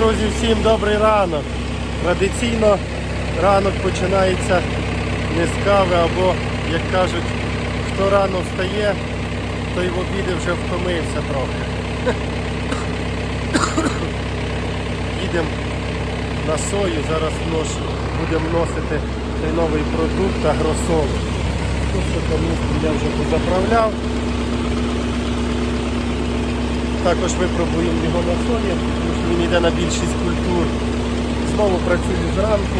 друзі, всім добрий ранок. Традиційно ранок починається не з кави або, як кажуть, хто рано встає, той в обіди вже втомився трохи. Їдемо на сою, зараз будемо вносити той новий продукт агросол. Тут що каністру я вже позаправляв. Також випробуємо його на сої, тому що він йде на більшість культур. Знову працюю зранку,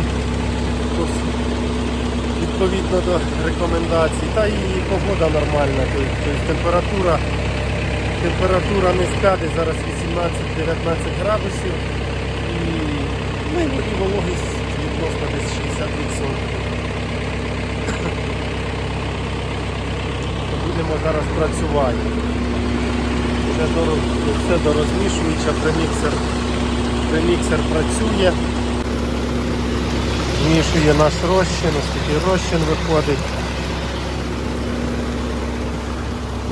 відповідно до рекомендацій. Та і погода нормальна, тобто температура, температура низька, десь зараз 18-19 градусів. Ну, і вологість відносно десь 60%. Будемо зараз працювати. Все дорозмішуюча, преміксер, преміксер працює. Змішує наш розчин, ось такий розчин виходить.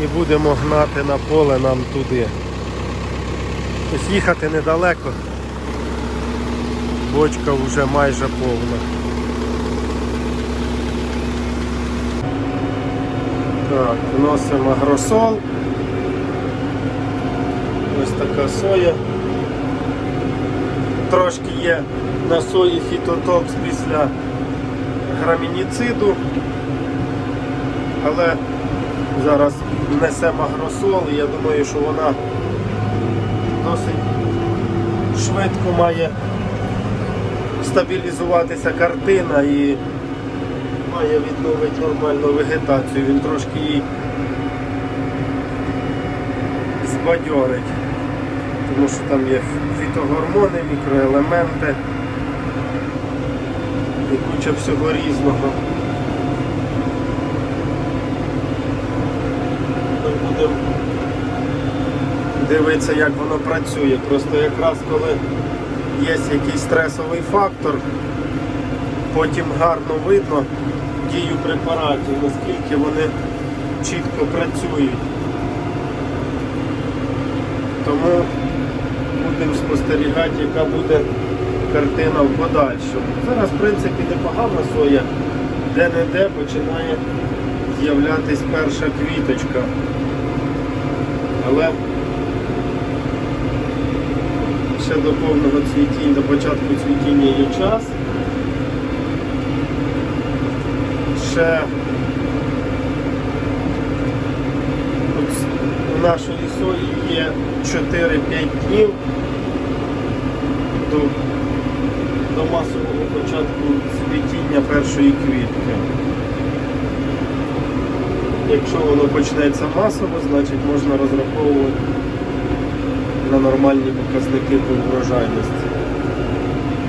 І будемо гнати на поле нам туди. Ось їхати недалеко. Бочка вже майже повна. Так, вносимо агросол. Така соя. Трошки є на сої фітотокс після грамініциду, але зараз внесемо агросол і я думаю, що вона досить швидко має стабілізуватися картина і має відновити нормальну вегетацію. Він трошки її збадьорить, тому що там є фітогормони, мікроелементи і куча всього різного. Ми будемо дивитися, як воно працює. Просто якраз коли є якийсь стресовий фактор, потім гарно видно дію препаратів, наскільки вони чітко працюють. Тому будемо спостерігати, яка буде картина в подальшому. Зараз, в принципі, непогана соя, де-не-де починає з'являтись перша квіточка. Але ще до повного цвітіння, до початку цвітіння є час. Ще у нашої сої є 4-5 днів до, до масового початку цвітіння першої квітки. Якщо воно почнеться масово, значить можна розраховувати на нормальні показники по врожайності.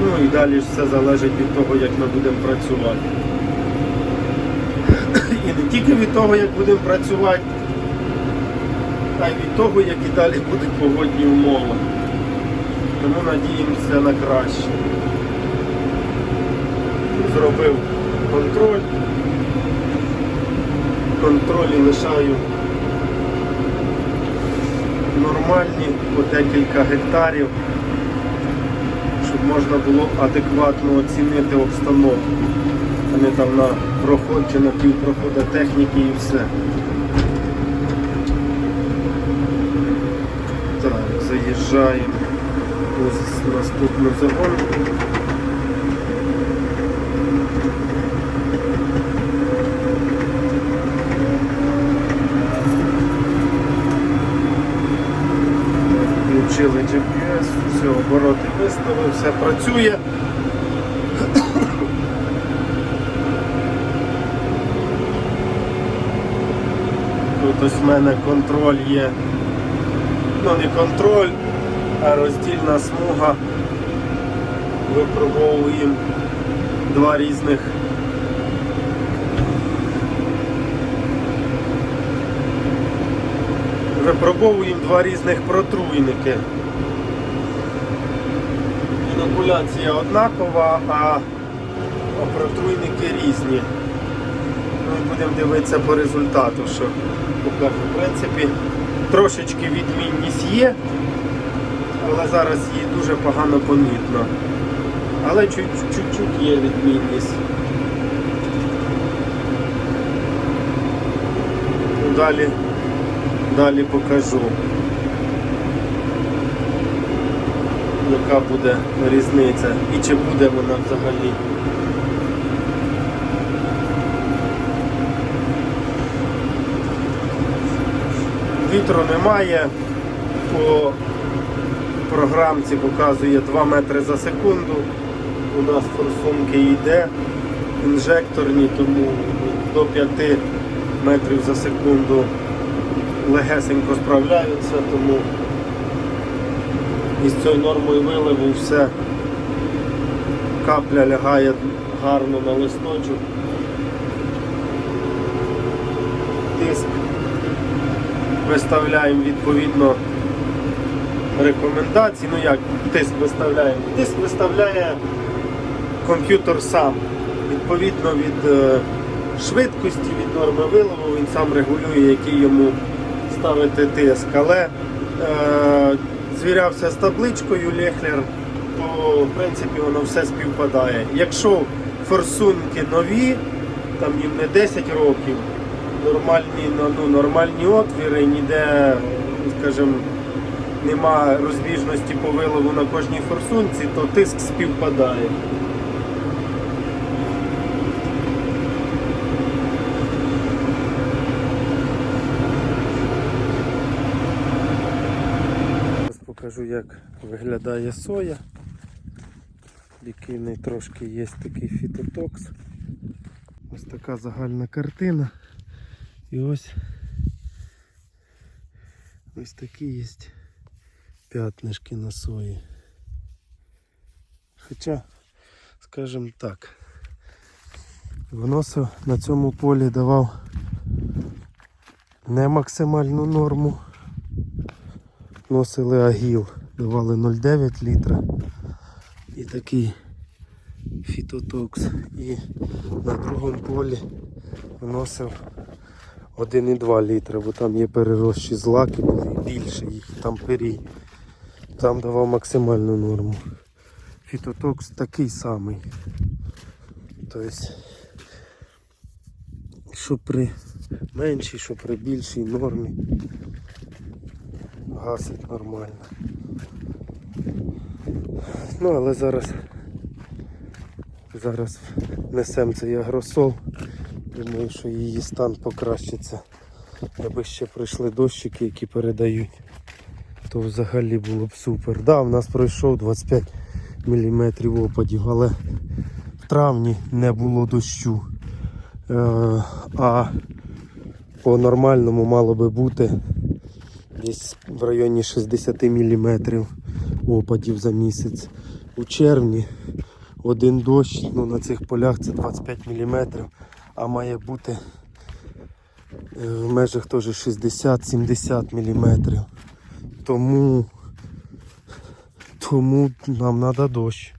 Ну і далі ж все залежить від того, як ми будемо працювати. І не тільки від того, як будемо працювати, а й від того, які далі будуть погодні умови. Тому надіємося на краще. Зробив контроль. Контролі лишаю нормальні по декілька гектарів, щоб можна було адекватно оцінити обстановку, а не там на проход чи на півпрохода техніки і все. Так, заїжджаємо у наступну загонку. Включили GPS, все, обороти виставив, все працює. Тут ось в мене контроль є. Ну не контроль, роздільна смуга. Випробовуємо два різних випробовуємо два різних протруйники. Інокуляція однакова, а протруйники різні. Ну і будемо дивитися по результату, що. В принципі, трошечки відмінність є. Але зараз її дуже погано помітно. Але чуть- чуть-чуть є відмінність. Далі, далі покажу. Яка буде різниця і чи буде вона взагалі. Вітру немає. По програмці показує 2 метри за секунду. У нас форсунки йде інжекторні, тому до 5 метрів за секунду легесенько справляються, тому із цією нормою виливу все капля лягає гарно на листочок. Тиск виставляємо відповідно рекомендації. Ну як тиск виставляємо? Тиск виставляє комп'ютер сам. Відповідно від е, швидкості, від норми вилову, він сам регулює, який йому ставити тиск. Але е, звірявся з табличкою Лехлер, то в принципі воно все співпадає. Якщо форсунки нові, там їм не 10 років, нормальні, ну, нормальні отвіри, ніде, скажімо, нема розбіжності по вилову на кожній форсунці, то тиск співпадає. Покажу, як виглядає соя. Який в неї трошки є такий фітотокс. Ось така загальна картина. І ось ось такі є п'ятнишки на сої. Хоча, скажімо так, вносив на цьому полі давав не максимальну норму. Носили агіл, давали 0,9 літра і такий фітотокс. І на другому полі вносив 1,2 літра, бо там є переросші злаки, були більше їх, там перій. Там давав максимальну норму. Фітотокс такий самий. Тобто, що при меншій, що при більшій нормі гасить нормально. Ну, але зараз зараз несемо цей агросол. Думаю, що її стан покращиться. Аби ще прийшли дощики, які передають, то взагалі було б супер. Да, в нас пройшов 25 мм опадів, але в травні не було дощу. Е, а по нормальному мало би бути десь в районі 60 мм опадів за місяць. У червні один дощ ну, на цих полях це 25 мм, а має бути е, в межах теж 60-70 мм. Тому, тому нам треба дощ.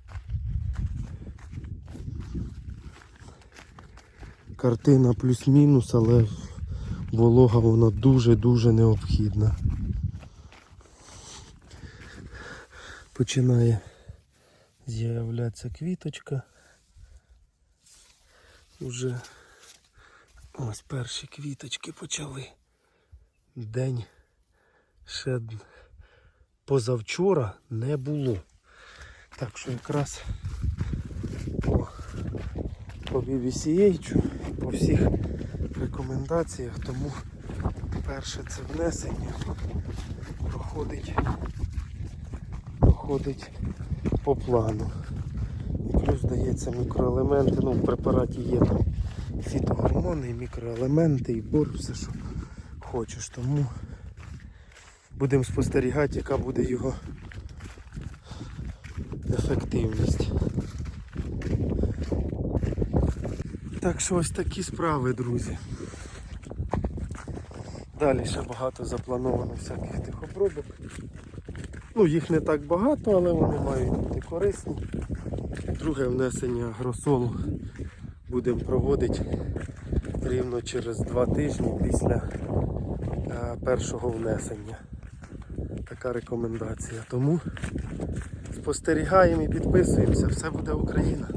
Картина плюс-мінус, але волога вона дуже-дуже необхідна. Починає з'являтися квіточка. Уже ось перші квіточки почали. День ще позавчора не було. Так що якраз по, по BBCH, по всіх рекомендаціях, тому перше це внесення проходить, проходить по плану. І плюс дається мікроелементи, ну в препараті є там фітогормони, і мікроелементи, і бор, все що хочеш. Тому будемо спостерігати, яка буде його ефективність. Так що ось такі справи, друзі. Далі ще багато заплановано всяких тих обробок. Ну, їх не так багато, але вони мають бути корисні. Друге внесення агросолу будемо проводити рівно через два тижні після е, першого внесення. Така рекомендація. Тому спостерігаємо і підписуємося. Все буде Україна.